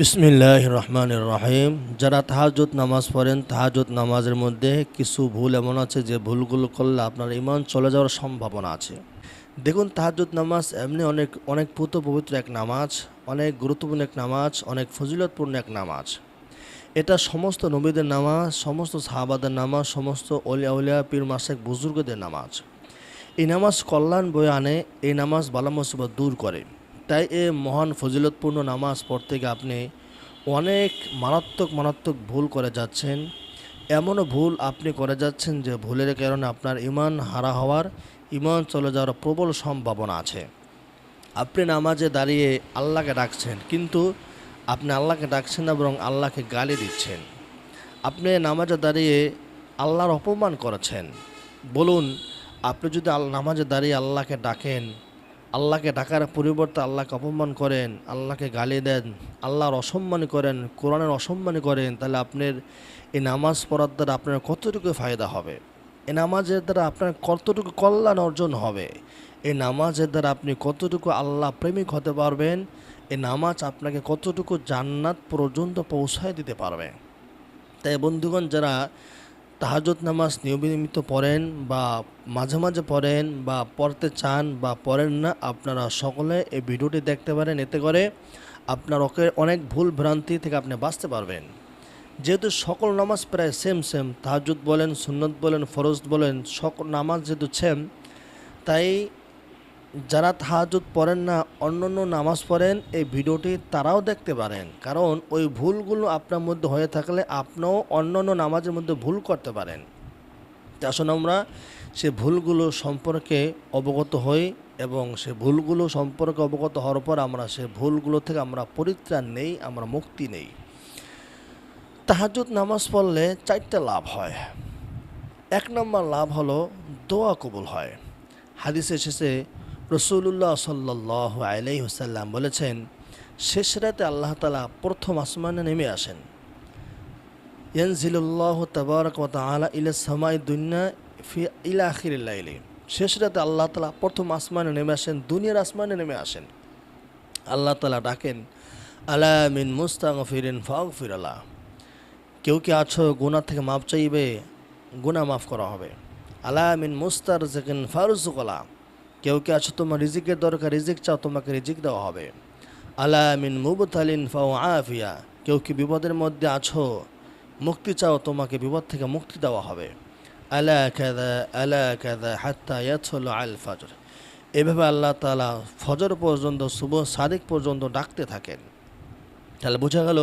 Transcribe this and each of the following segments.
বিসমিল্লাহ রহমান রহিম যারা তাহাজুদ নামাজ পড়েন তাহাজুদ নামাজের মধ্যে কিছু ভুল এমন আছে যে ভুলগুলো করলে আপনার ইমান চলে যাওয়ার সম্ভাবনা আছে। দেখুন তাহাজুদ নামাজ এমনি অনেক অনেক পুত পবিত্র এক নামাজ, অনেক গুরুত্বপূর্ণ এক নামাজ, অনেক ফজিলতপূর্ণ এক নামাজ। এটা সমস্ত নবীদের নামাজ, সমস্ত সাহাবাদের নামাজ, সমস্ত অলিয়া উলিয়া, পীর মাসেক বুজুর্গদের নামাজ। এই নামাজ কল্যাণ বয়ে আনে, এই নামাজ বালা মুসিবত দূর করে। তাই এ মহান ফজিলতপূর্ণ নামাজ পড়তে গিয়ে আপনি অনেক মারাত্মক মারাত্মক ভুল করে যাচ্ছেন। এমনও ভুল আপনি করে যাচ্ছেন যে ভুলের কারণে আপনার ইমান হারা হওয়ার ইমান চলে যাওয়ার প্রবল সম্ভাবনা আছে। আপনি নামাজে দাঁড়িয়ে আল্লাহকে ডাকছেন, কিন্তু আপনি আল্লাহকে ডাকছেন না, বরং আল্লাহকে গালি দিচ্ছেন। আপনি নামাজে দাঁড়িয়ে আল্লাহর অপমান করেছেন। বলুন, আপনি যদি নামাজে দাঁড়িয়ে আল্লাহকে ডাকেন আল্লাহকে ডাকার পরিবর্তে আল্লাহকে অপমান করেন, আল্লাহকে গালি দেন, আল্লাহর অসম্মান করেন, কোরআনের অসম্মান করেন, তাহলে আপনার এই নামাজ পড়ার দ্বারা আপনার কতটুকু ফায়দা হবে? এই নামাজের দ্বারা আপনার কতটুকু কল্যাণ অর্জন হবে? এই নামাজের দ্বারা আপনি কতটুকু আল্লাহ প্রেমিক হতে পারবেন? এই নামাজ আপনাকে কতটুকু জান্নাত পর্যন্ত পৌঁছায় দিতে পারবে? তাই বন্ধুগণ, যারা তাহাজত নামাজ নিয়মিত পড়েন বা মাঝে মাঝে পড়েন বা পড়তে চান বা পড়েন না, আপনারা সকলে এই ভিডিওটি দেখতে পারেন। এতে করে আপনার ওকে অনেক ভুল ভ্রান্তি থেকে আপনি বাঁচতে পারবেন। যেহেতু সকল নামাজ প্রায় সেম সেম তাহাজুদ বলেন, সুন্নত বলেন, ফরজ বলেন, সকল নামাজ যেহেতু সেম তাই যারা তাহাজুদ পড়েন না অন্য অন্য নামাজ পড়েন, এই ভিডিওটি তারাও দেখতে পারেন। কারণ ওই ভুলগুলো আপনার মধ্যে হয়ে থাকলে আপনিও অন্য অন্য নামাজের মধ্যে ভুল করতে পারেন। আসুন আমরা সে ভুলগুলো সম্পর্কে অবগত হই এবং সে ভুলগুলো সম্পর্কে অবগত হওয়ার পর আমরা সে ভুলগুলো থেকে আমরা পরিত্রাণ নেই, আমরা মুক্তি নেই। তাহাজুদ নামাজ পড়লে চারটা লাভ হয়। এক নম্বর লাভ হলো দোয়া কবুল হয়। হাদিসে এসেছে রসুল্লাহ সাল্লাহ আলাই হুসাল্লাম বলেছেন, শেষ রাতে আল্লাহ তালা প্রথম আসমানে নেমে আসেন। ইয়ানজিল্লাহ তবরক আলা ইলা সামাই দুনিয়া ফি, ইলা আখিরিল্লাইলি শেষ রাতে আল্লাহ তালা প্রথম আসমানে নেমে আসেন, দুনিয়ার আসমানে নেমে আসেন। আল্লাহ তালা ডাকেন, আলা মিন মুস্তাক ফিরিন ফাউ ফিরালা কেউ কি আছো, গুনাহ থেকে মাপ চাইবে? গুনাহ মাফ করা হবে। আলা মিন মুস্তার জেকেন ফারুজুকলা কেউ কি আছো? তোমার রিজিকের দরকার, রিজিক চাও, তোমাকে রিজিক দেওয়া হবে। আলা মিন মুবতালিন ফাউ আফিয়া। কেউ কি বিপদের মধ্যে আছো? মুক্তি চাও, তোমাকে বিপদ থেকে মুক্তি দেওয়া হবে। আলা কাদা আলা কাদা হাত্তা ইয়াতল আল ফজর। এভাবে আল্লাহ তালা ফজর পর্যন্ত শুভ সাদিক পর্যন্ত ডাকতে থাকেন। তাহলে বোঝা গেল,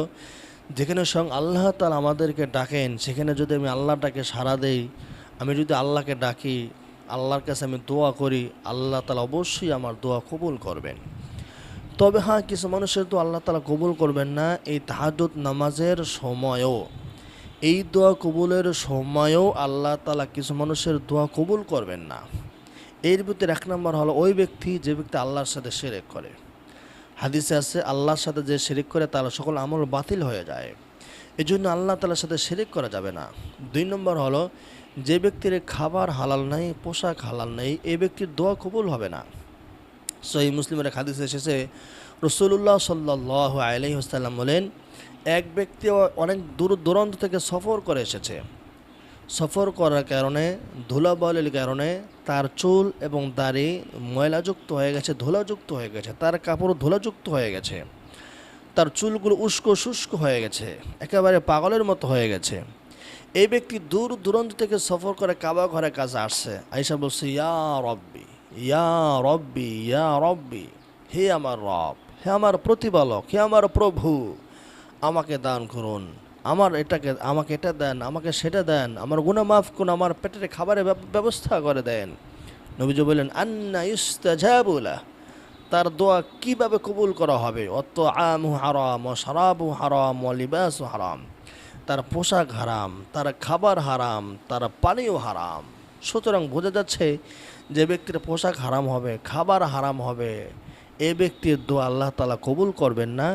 যেখানে সঙ্গ আল্লাহ তালা আমাদেরকে ডাকেন, সেখানে যদি আমি আল্লাহটাকে সাড়া দেই, আমি যদি আল্লাহকে ডাকি আল্লাহর কাছে আমি দোয়া করি, আল্লাহ তালা অবশ্যই আমার দোয়া কবুল করবেন। তবে হ্যাঁ কিছু মানুষের তো আল্লাহ তালা কবুল করবেন না এই তাহাজুদ নামাজের সময়ও। এই দোয়া কবুলের সময়ও আল্লাহ তালা কিছু মানুষের দোয়া কবুল করবেন না। এর ভিতরে এক নম্বর হলো ওই ব্যক্তি যে ব্যক্তি আল্লাহর সাথে সেরেক করে। হাদিসে আছে, আল্লাহর সাথে যে শিরিক করে তার সকল আমল বাতিল হয়ে যায়। এই জন্য আল্লাহ তালার সাথে শিরিক করা যাবে না। দুই নম্বর হলো যে ব্যক্তির খাবার হালাল নাই, পোশাক হালাল নেই এই ব্যক্তির দোয়া কবুল হবে না। সহি মুসলিমের হাদিসে এসেছে রসুল্লাহ সাল্লাহ আলহিহাসাল্লাম বলেন, এক ব্যক্তি অনেক দূর দূরান্ত থেকে সফর করে এসেছে। সফর করার কারণে, ধুলাবলের কারণে তার চুল এবং দাড়ি ময়লাযুক্ত হয়ে গেছে, ধুলাযুক্ত হয়ে গেছে, তার কাপড় ধুলাযুক্ত হয়ে গেছে, তার চুলগুলো উস্কো শুষ্ক হয়ে গেছে, একেবারে পাগলের মতো হয়ে গেছে। এই ব্যক্তি দূর দূরান্ত থেকে সফর করে কাবা ঘরের কাছে আসছে। আইসা বলছে, ইয়া রব্বি ইয়া রব্বি ইয়া রব্বি, হে আমার রব, হে আমার প্রতিপালক, হে আমার প্রভু, আমাকে দান করুন। আমার এটাকে, আমাকে এটা দেন, আমাকে সেটা দেন, আমার গুণা মাফ করুন, আমার পেটের খাবারের ব্যবস্থা করে দেন। নবীজ বললেন, আন্না ইস্তাজাবুলা তার দোয়া কীভাবে কবুল করা হবে? অত আমু হারাম, ও সারাবু হারাম, ও লিবাস হারাম। তার পোশাক হারাম, তার খাবার হারাম, তার পানীয় হারাম। সুতরাং বোঝা যাচ্ছে যে ব্যক্তির পোশাক হারাম হবে, খাবার হারাম হবে, এ ব্যক্তির দোয়া আল্লাহ তালা কবুল করবেন না।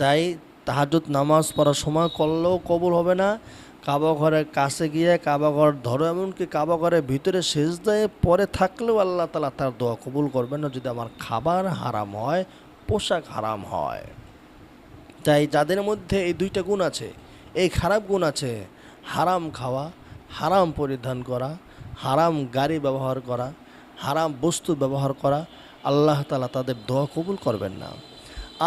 তাই তাহাজুদ নামাজ পড়ার সময় করলেও কবুল হবে না। কাবা ঘরের কাছে গিয়ে কাবা ঘর ধরো, এমনকি কাবা ঘরের ভিতরে শেষ দেয় পরে থাকলেও আল্লাহ তালা তার দোয়া কবুল করবেন না। যদি আমার খাবার হারাম হয়, পোশাক হারাম হয়। তাই যাদের মধ্যে এই দুইটা গুণ আছে এই খারাপ গুণ আছে। হারাম খাওয়া, হারাম পরিধান করা, হারাম গাড়ি ব্যবহার করা, হারাম বস্তু ব্যবহার করা, আল্লাহ তালা তাদের দোয়া কবুল করবেন না।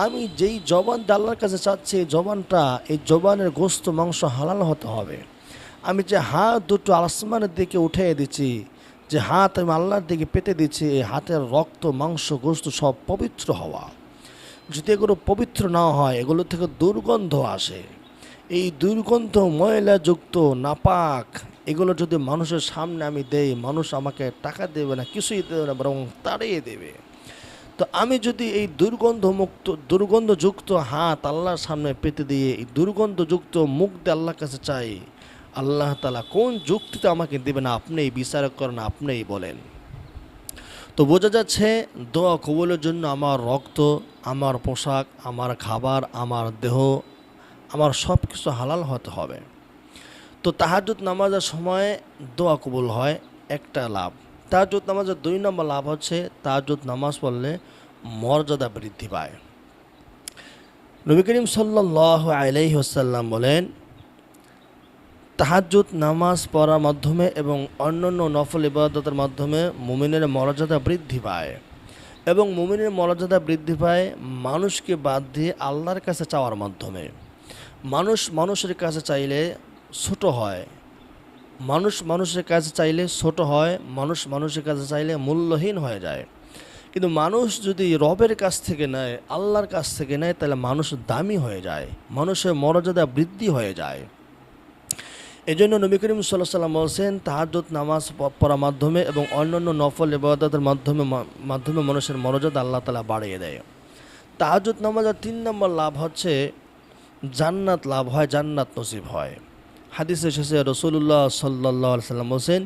আমি যেই জবান আল্লাহর কাছে চাচ্ছি, এই জবানটা, এই জবানের গোস্ত, মাংস হালাল হতে হবে। আমি যে হাত দুটো আসমানের দিকে উঠিয়ে দিচ্ছি, যে হাত আমি আল্লাহর দিকে পেতে দিচ্ছি, এই হাতের রক্ত, মাংস, গোস্ত সব পবিত্র হওয়া। যদি এগুলো পবিত্র না হয়, এগুলো থেকে দুর্গন্ধ আসে। এই দুর্গন্ধ ময়লাযুক্ত, নাপাক, এগুলো যদি মানুষের সামনে আমি দেই, মানুষ আমাকে টাকা দেবে না, কিছুই দেবে না, বরং তাড়িয়ে দেবে। তো আমি যদি এই দুর্গন্ধমুক্ত, দুর্গন্ধযুক্ত হাত আল্লাহর সামনে পেতে দিয়ে, এই দুর্গন্ধযুক্ত মুখ দিয়ে আল্লাহর কাছে চাই, আল্লাহ তালা কোন যুক্তিতে আমাকে দেবেন আপনিই বিচার করেন, আপনিই বলেন। তো বোঝা যাচ্ছে, দোয়া কবলের জন্য আমার রক্ত, আমার পোশাক, আমার খাবার, আমার দেহ আমার সব কিছু হালাল হতে হবে। তো তাহাজুদ নামাজের সময় দোয়া কবুল হয়, একটা লাভ। তাহাজুদ নামাজের দুই নম্বর লাভ হচ্ছে তাহাজুদ নামাজ পড়লে মর্যাদা বৃদ্ধি পায়। নবী করিম সাল্লাহ আলাইহি বলেন তাহাজুদ নামাজ পড়ার মাধ্যমে এবং অন্যান্য নফল ইবাদতের মাধ্যমে মুমিনের মর্যাদা বৃদ্ধি পায় এবং মুমিনের মর্যাদা বৃদ্ধি পায় মানুষকে বাদ দিয়ে আল্লাহর কাছে চাওয়ার মাধ্যমে। মানুষ মানুষের কাছে চাইলে ছোট হয়। মানুষ মানুষের কাছে চাইলে ছোট হয়, মানুষ মানুষের কাছে চাইলে মূল্যহীন হয়ে যায়। কিন্তু মানুষ যদি রবের কাছ থেকে নেয়, আল্লাহর কাছ থেকে নেয়, তাহলে মানুষ দামি হয়ে যায়, মানুষের মর্যাদা বৃদ্ধি হয়ে যায়। এই জন্য নবী করিম সাল্লাহ সাল্লাম বলছেন তাহাজত নামাজ পড়ার মাধ্যমে এবং অন্যান্য নফল ইবাদতের মাধ্যমে মাধ্যমে মানুষের মর্যাদা আল্লাহ তালা বাড়িয়ে দেয়। তাহাজত নামাজের তিন নম্বর লাভ হচ্ছে জান্নাত লাভ হয়, জান্নাত নসিব হয়। হাদিসে এসেছে রসুল্লাহ সাল্লাহ সাল্লাম বলছেন,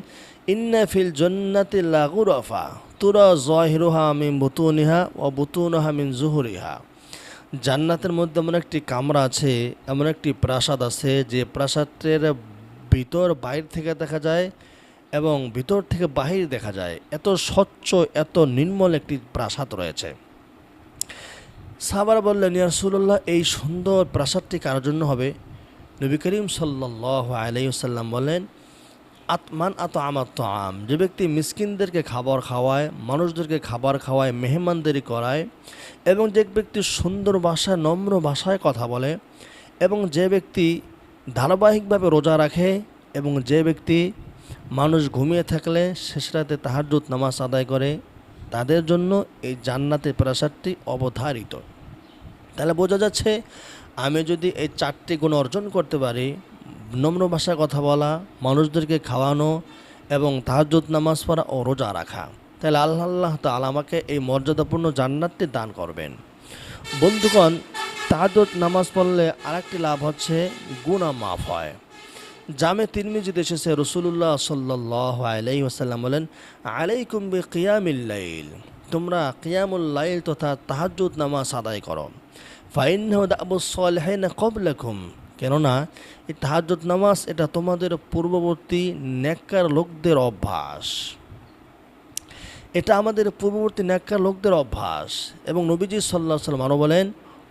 ইন্না ফিল জন্নাতি লাগুরফা তুরা জহিরুহা মিন বুতুনিহা ও বুতুনহা মিন জুহুরিহা। জান্নাতের মধ্যে এমন একটি কামরা আছে, এমন একটি প্রাসাদ আছে, যে প্রাসাদের ভিতর, বাইর থেকে দেখা যায় এবং ভিতর থেকে বাহির দেখা যায়। এত স্বচ্ছ, এত নির্মল একটি প্রাসাদ রয়েছে। সাহাবারা বললেন ইয়ারসুল্লাহ এই সুন্দর প্রাসাদটি কার জন্য হবে? নবী করিম সাল্লাহ আলাইসাল্লাম বলেন আতমান আত আমার তো আম যে ব্যক্তি মিসকিনদেরকে খাবার খাওয়ায়, মানুষদেরকে খাবার খাওয়ায় মেহমানদারি করায় এবং যে ব্যক্তি সুন্দর ভাষায়, নম্র ভাষায় কথা বলে এবং যে ব্যক্তি ধারাবাহিকভাবে রোজা রাখে এবং যে ব্যক্তি মানুষ ঘুমিয়ে থাকলে শেষ রাতে তাহাজুদ নামাজ আদায় করে তাদের জন্য এই জান্নাতের প্রাসাদটি অবধারিত। তাহলে বোঝা যাচ্ছে, আমি যদি এই চারটি গুণ অর্জন করতে পারি, নম্র ভাষায় কথা বলা, মানুষদেরকে খাওয়ানো এবং তাহাজুদ নামাজ পড়া ও রোজা রাখা, তাহলে আল্লাহ আল্লাহ তাআলা আমাকে এই মর্যাদাপূর্ণ জান্নাতটি দান করবেন। বন্ধুগণ তাহাজুদ নামাজ পড়লে আরেকটি লাভ হচ্ছে গুণা মাফ হয়। জামে তিরমিজিতে এসেছে রসুল্লাহ সাল্লাহ আলাই ওসাল্লাম বলেন, আলাইকুম বি কিয়ামিল্লাইল তোমরা কিয়ামুল লাইল তথা তাহাজ্জুদ নামাজ আদায় করো। সালেহিন কবলাকুম কেননা, এই তাহাজ্জুদ নামাজ এটা তোমাদের পূর্ববর্তী নেককার লোকদের অভ্যাস। এটা আমাদের পূর্ববর্তী ন্যাক্কার লোকদের অভ্যাস। এবং নবীজি সাল্লাহ সাল্লাম আরও বলেন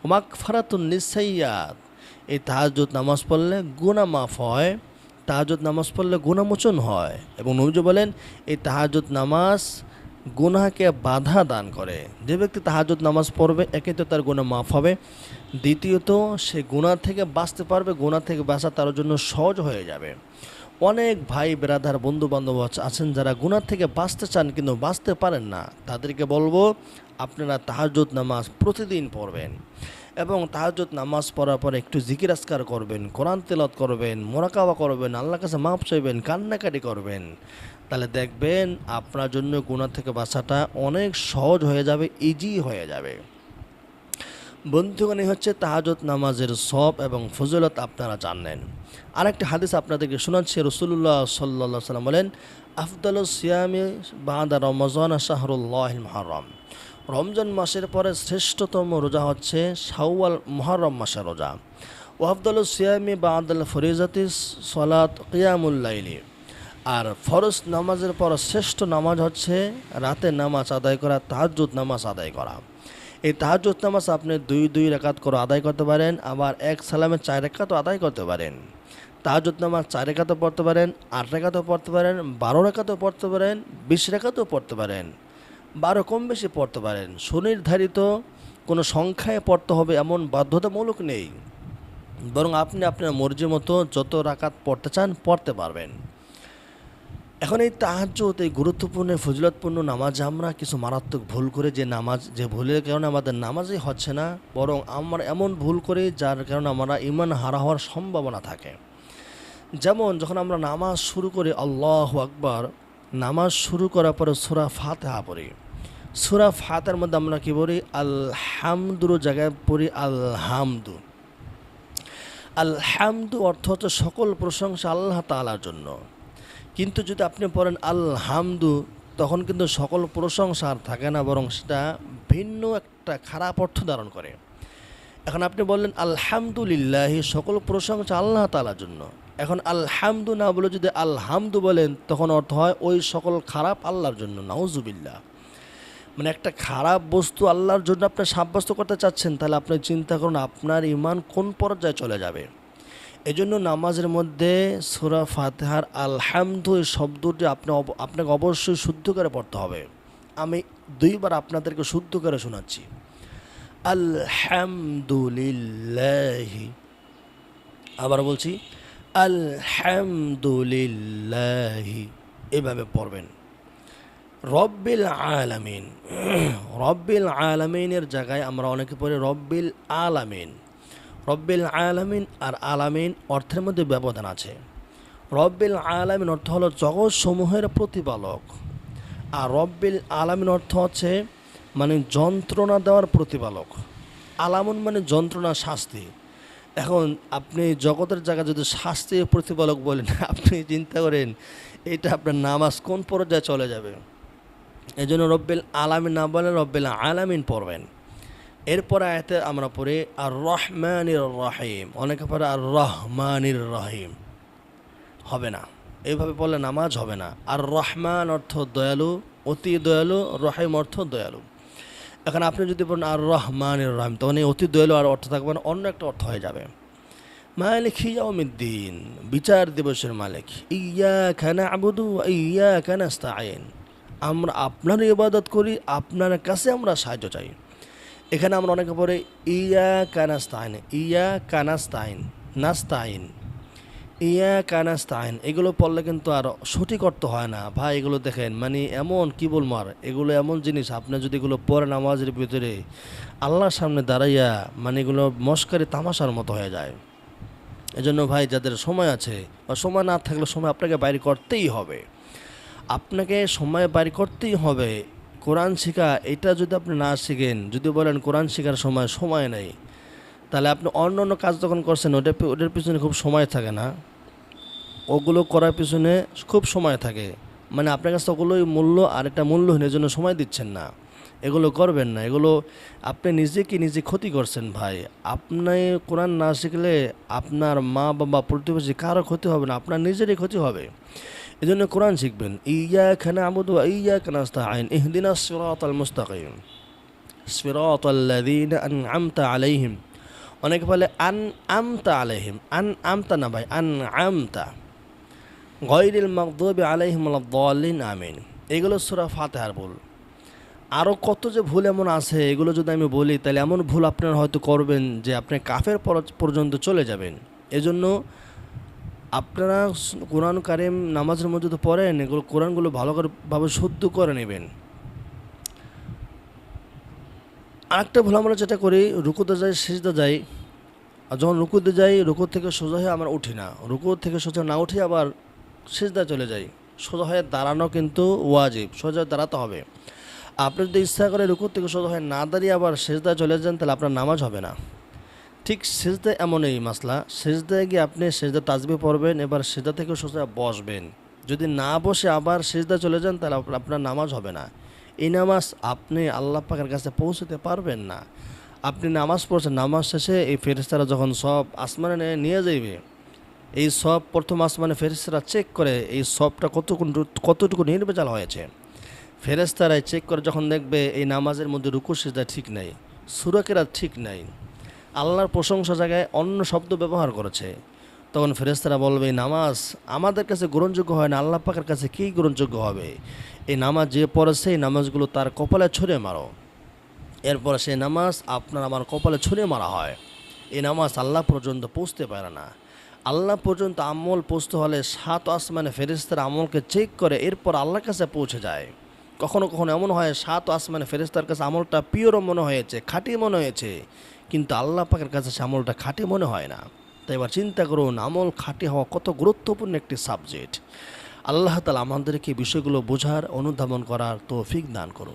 ওমাক ফারাতুন নিসাইয়াত। এই তাহাজুদ নামাজ পড়লে গুণা মাফ হয় তাহাজুদ নামাজ পড়লে গুণামোচন হয়। এবং নবীজি বলেন, এই তাহাজুদ নামাজ গুনাহকে বাধা দান করে। যে ব্যক্তি তাহাজুদ নামাজ পড়বে, একে তো তার গুণা মাফ হবে। দ্বিতীয়ত, সে গুণা থেকে বাঁচতে পারবে গুণা থেকে বাঁচা তার জন্য সহজ হয়ে যাবে। অনেক ভাই বেরাধার বন্ধু বান্ধব আছেন যারা গুনার থেকে বাঁচতে চান কিন্তু বাঁচতে পারেন না। তাদেরকে বলব, আপনারা তাহাজুদ নামাজ প্রতিদিন পড়বেন। এবং তাহাজুদ নামাজ পড়ার পর একটু জিকির আসকার করবেন, কোরআন তেলত করবেন, মোরাকাবা করবেন আল্লাহ কাছে মাপ চাইবেন, কান্নাকাটি করবেন। তাহলে দেখবেন আপনার জন্য গুণা থেকে বাঁচাটা অনেক সহজ হয়ে যাবে ইজি হয়ে যাবে। বন্ধুগণ, এই হচ্ছে তাহাজত নামাজের সব এবং ফজলত আপনারা জানেন আরেকটি হাদিস আপনাদেরকে শোনাচ্ছি রসুল্লাহ সাল্লা সাল্লাম বলেন আফদাল সিয়ামি বাদা রমজান শাহরুল্লাহ মহরম রমজান মাসের পরে শ্রেষ্ঠতম রোজা হচ্ছে শাওয়াল মহরম মাসের রোজা। ও আফদাল সিয়ামি বাদাল ফরিজাতি সলাত কিয়ামুল্লাইলি আর ফরজ নামাজের পর শ্রেষ্ঠ নামাজ হচ্ছে রাতে নামাজ আদায় করা তাহাজুদ নামাজ আদায় করা। এই তাহাজুদ নামাজ আপনি দুই দুই রেখাত করে আদায় করতে পারেন, আবার এক সালামে চার রেখাতও আদায় করতে পারেন। তাহাজুদ নামাজ চার রেখাতেও পড়তে পারেন, আট রেখাতেও পড়তে পারেন, বারো রেখাতেও পড়তে পারেন, বিশ রেখাতেও পড়তে পারেন। বারো কম বেশি পড়তে পারেন। সুনির্ধারিত কোনো সংখ্যায় পড়তে হবে এমন বাধ্যতামূলক নেই। বরং আপনি আপনার মর্জি মতো যত রাকাত পড়তে চান পড়তে পারবেন। এখন এই তাহাজ্জুদ, এই গুরুত্বপূর্ণ ফজিলতপূর্ণ নামাজ আমরা কিছু মারাত্মক ভুল করে যে নামাজ, যে ভুলের কারণে আমাদের নামাজই হচ্ছে না, বরং আমরা এমন ভুল করি যার কারণে আমরা ইমান হারা হওয়ার সম্ভাবনা থাকে। যেমন যখন আমরা নামাজ শুরু করি, আল্লাহ আকবার, নামাজ শুরু করার পরে সুরা ফাতেহা পড়ি। সুরা ফাতের মধ্যে আমরা কি বলি আলহামদুর জায়গায় পড়ি আলহামদু। আলহামদু অর্থ হচ্ছে সকল প্রশংসা আল্লাহ তালার জন্য। কিন্তু যদি আপনি পড়েন আলহামদু, তখন কিন্তু সকল প্রশংসা আর থাকে না, বরং সেটা ভিন্ন একটা খারাপ অর্থ ধারণ করে। এখন আপনি বললেন, আলহামদুলিল্লাহ, সকল প্রশংসা আল্লাহ তালার জন্য। এখন আলহামদু না বলে যদি আলহামদু বলেন, তখন অর্থ হয় ওই সকল খারাপ আল্লাহর জন্য, নাউজুবিল্লাহ। মানে একটা খারাপ বস্তু আল্লাহর জন্য আপনি সাব্যস্ত করতে চাচ্ছেন, তাহলে আপনি চিন্তা করুন আপনার ইমান কোন পর্যায়ে চলে যাবে। এজন্য নামাজের মধ্যে সুরা ফাতেহার আলহামদু এই শব্দটি আপনি আপনাকে অবশ্যই শুদ্ধ করে পড়তে হবে। আমি দুইবার আপনাদেরকে শুদ্ধ করে শোনাচ্ছি। আলহামদুলিল্লাহি। আবার বলছি, আলহামদুলিল্লাহি। এভাবে পড়বেন। রব্বিল আলামিন। রব্বিল আলামিনের জায়গায় আমরা অনেকে পড়ি রব্বিল আলামিন। রব্বিল আলামিন আর আলামিন অর্থের মধ্যে ব্যবধান আছে। রব্বিল আলামিন অর্থ হলো জগৎ সমূহের প্রতিপালক। আর রব্বিল আলামিন অর্থ হচ্ছে মানে যন্ত্রণা দেওয়ার প্রতিপালক। আলামুন মানে যন্ত্রণা, শাস্তি। এখন আপনি জগতের জায়গায় যদি শাস্তির প্রতিপালক বলেন, আপনি চিন্তা করেন, এটা আপনার নামাজ কোন পর্যায়ে চলে যাবে? এই জন্য রব্বিল আলামিন না বলে রব্বিল আলামিন পড়বেন। এরপর আয়াতে আমরা পড়ি আর রহমানির রহিম। অনেকে পড়ে আর রহমানির রহিম। হবে না। এইভাবে বললে নামাজ হবে না। আর রহমান অর্থ দয়ালু, অতি দয়ালু, রহিম অর্থ দয়ালু। এখন আপনি যদি বলেন আর রহমানির রহিম, তখন এই অতি দয়ালু আর অর্থ থাকবে না, অন্য একটা অর্থ হয়ে যাবে। মালিক হিয়াউমিদ্দিন বিচার দিবসের মালিক ইয়া খানা আবুদু ইয়া খানা আস্তাইন আমরা আপনার ইবাদত করি, আপনার কাছে আমরা সাহায্য চাই। এখানে আমরা অনেকে পড়ে ইয়া কানাস্তাইন ইয়া কানাস্তাইন নাস্তাইন ইয়া কানাস্তাইন এগুলো পড়লে কিন্তু আর সঠিক অর্থ হয় না। ভাই, এগুলো দেখেন মানে এমন কি বলব আর, এগুলো এমন জিনিস, আপনি যদি এগুলো পড়েন নামাজের ভিতরে, আল্লাহর সামনে দাঁড়াইয়া মানে এগুলো মস্কারি তামাশার মতো হয়ে যায়। এজন্য ভাই, যাদের সময় আছে, বা সময় না থাকলে সময় আপনাকে বাইরে করতেই হবে। আপনাকে সময় বাইর করতেই হবে। কোরআন শেখা, এটা যদি আপনি না শিখেন, যদি বলেন কোরআন শেখার সময় সময় নেই, তাহলে আপনি অন্য অন্য কাজ যখন করছেন, ওটা ওটার পিছনে খুব সময় থাকে না। ওগুলো করার পিছনে খুব সময় থাকে। মানে আপনার কাছে ওগুলোই মূল্য আর একটা মূল্যহীন, এর জন্য সময় দিচ্ছেন না। এগুলো করবেন না। এগুলো আপনি নিজেকে নিজে ক্ষতি করছেন ভাই? আপনি কোরআন না শিখলে আপনার মা বাবা প্রতিবেশী কারও ক্ষতি হবে না, আপনার নিজেরই ক্ষতি হবে। এই জন্য কোরআন শিখবেন। ইয়া খানা আবুদু ইয়া কানা আইন ইহদিনা সিরাত আল মুস্তাকিম। সিরাত আল্লাযীন আনআমতা আলাইহিম। অনেকে বলে আন আমতা আলাইহিম আন আমতা না ভাই আন আমতা গয়রিল মাকদুবি আলাইহিম আলাদ্দাল্লিন আমিন। এগুলো সূরা ফাতিহার ভুল। আরও কত যে ভুল এমন আছে, এগুলো যদি আমি বলি, তাহলে এমন ভুল আপনারা হয়তো করবেন যে আপনি কাফের পর- পর্যন্ত চলে যাবেন। এজন্য আপনারা কোরআন কারিম নামাজের মধ্যে তো পড়েন, এগুলো কোরআনগুলো ভালো করে, ভাবে শুদ্ধ করে নেবেন। আরেকটা ভুল আমরা যেটা করি, রুকুতে যাই, সেজদা যাই, আর যখন রুকুতে যাই, রুকু থেকে সোজা হয়ে আমরা উঠি না। রুকু থেকে সোজা না উঠে আবার সেজদা চলে যাই। সোজা হয়ে দাঁড়ানো কিন্তু ওয়াজিব, সোজা হয়ে দাঁড়াতে হবে। আপনি যদি ইচ্ছা করে রুকুর থেকে সোজা হয়ে না দাঁড়িয়ে আবার সেজদায় চলে যান, তাহলে আপনার নামাজ হবে না। ঠিক সেজদা এমন এই মাসলা, সেজদায় গিয়ে আপনি সেজদা তাজবি পড়বেন, এবার সেজদা থেকে সোজা বসবেন। যদি না বসে আবার সেজদা চলে যান, তাহলে আপনার নামাজ হবে না। এই নামাজ আপনি আল্লাহ পাকের কাছে পৌঁছতে পারবেন না। আপনি নামাজ পড়ছেন, নামাজ শেষে এই ফেরিস্তারা যখন সব আসমানে নিয়ে- যাইবে, এই সব প্রথম আসমানে ফেরিস্তারা চেক করে এই সবটা কতটুকু কতটুকু নির্বেচাল হয়েছে। ফেরেস্তারাই চেক করে যখন দেখবে এই নামাজের মধ্যে রুকু সেজদা ঠিক নেই সুরাকেরা ঠিক নাই। আল্লাহর প্রশংসা জায়গায় অন্য শব্দ ব্যবহার করেছে। তখন ফেরেস্তারা বলবে, "এই নামাজ আমাদের কাছে গ্রহণযোগ্য হয় না, আল্লাহ পাকের কাছে কী গ্রহণযোগ্য হবে? এই নামাজ যে পড়েছে এই নামাজগুলো তার কপালে ছুঁড়ে মারো। এরপর সেই নামাজ আপনার আমার কপালে ছুঁড়ে মারা হয়। এই নামাজ আল্লাহ পর্যন্ত পৌঁছতে পারে না। আল্লাহ পর্যন্ত আমল পৌঁছতে হলে সাত আসমানে ফেরিস্তার আমলকে চেক করে এরপর আল্লাহর কাছে পৌঁছে যায়। কখনো কখনো এমন হয়, সাত আসমানে ফেরিস্তার কাছে আমলটা পিওরও মনে হয়েছে, খাঁটি মনে হয়েছে। কিন্তু আল্লাহ পাকের কাছে সে আমলটা খাটে মনে হয় না। তাই এবার চিন্তা করুন, আমল খাটে হওয়া কত গুরুত্বপূর্ণ একটি সাবজেক্ট আল্লাহ তালা আমাদেরকে বিষয়গুলো বোঝার, অনুধাবন করার তৌফিক দান করুন।